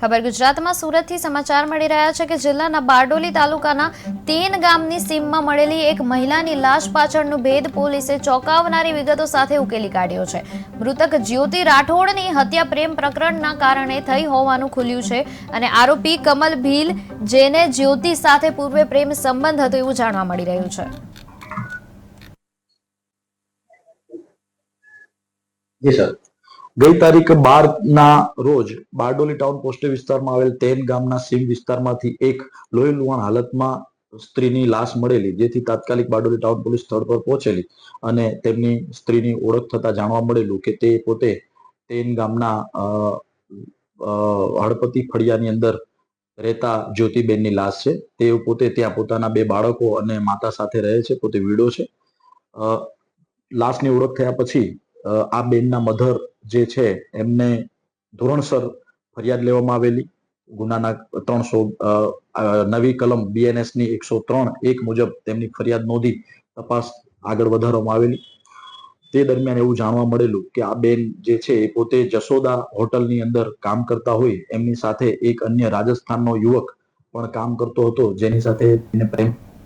ખબર ગુજરાતમાં સુરતથી સમાચાર મળી રહ્યા છે કે જિલ્લાના બારડોલી તાલુકાના તેન ગામની સીમમાં મળેલી એક મહિલાની લાશ પાછળનો ભેદ પોલીસે ચોંકાવનારી વિગતો સાથે ઉકેલી કાઢ્યો છે. મૃતક જ્યોતિ રાઠોડની હત્યા પ્રેમ પ્રકરણના કારણે થઈ હોવાનું ખુલ્યું છે અને આરોપી કમલ ભીલ, જેને જ્યોતિ સાથે પૂર્વે પ્રેમ સંબંધ હતો એવું જાણવા મળી રહ્યું છે. જી, સર. ગઈ તારીખ બાર ના રોજ બારડોલી ટાઉન પોસ્ટ વિસ્તારમાં આવેલ તેન ગામના સીમ વિસ્તારમાંથી એક લોહી લુહાણ હાલતમાં સ્ત્રીની લાશ મળેલી, જેથી તાત્કાલિક બારડોલી ટાઉન પોલીસ સ્થળ પર પહોંચેલી અને તેમની સ્ત્રીની ઓળખ થતા જાણવા મળેલું કે તે પોતે તેન ગામના હળપતિ ફળિયાની અંદર રહેતા જ્યોતિબેનની લાશ છે. તે પોતે ત્યાં પોતાના બે બાળકો અને માતા સાથે રહે છે, પોતે વીડો છે. લાશની ઓળખ થયા પછી આ બેનના મધર જે છે, એમને ધોરણસર ફરિયાદ લેવામાં આવેલી. ગુનાના ત્રણસો નવી કલમ બીએનએસની એકસો ત્રણ એક મુજબ તેમની ફરિયાદ નોંધી તપાસ આગળ વધારવામાં આવેલી. તે દરમિયાન એવું જાણવા મળેલું કે આ બેન જે છે એ પોતે જશોદા હોટલની અંદર કામ કરતા હોય. એમની સાથે એક અન્ય રાજસ્થાનનો યુવક પણ કામ કરતો હતો. જેની સાથે એને પ્રેમ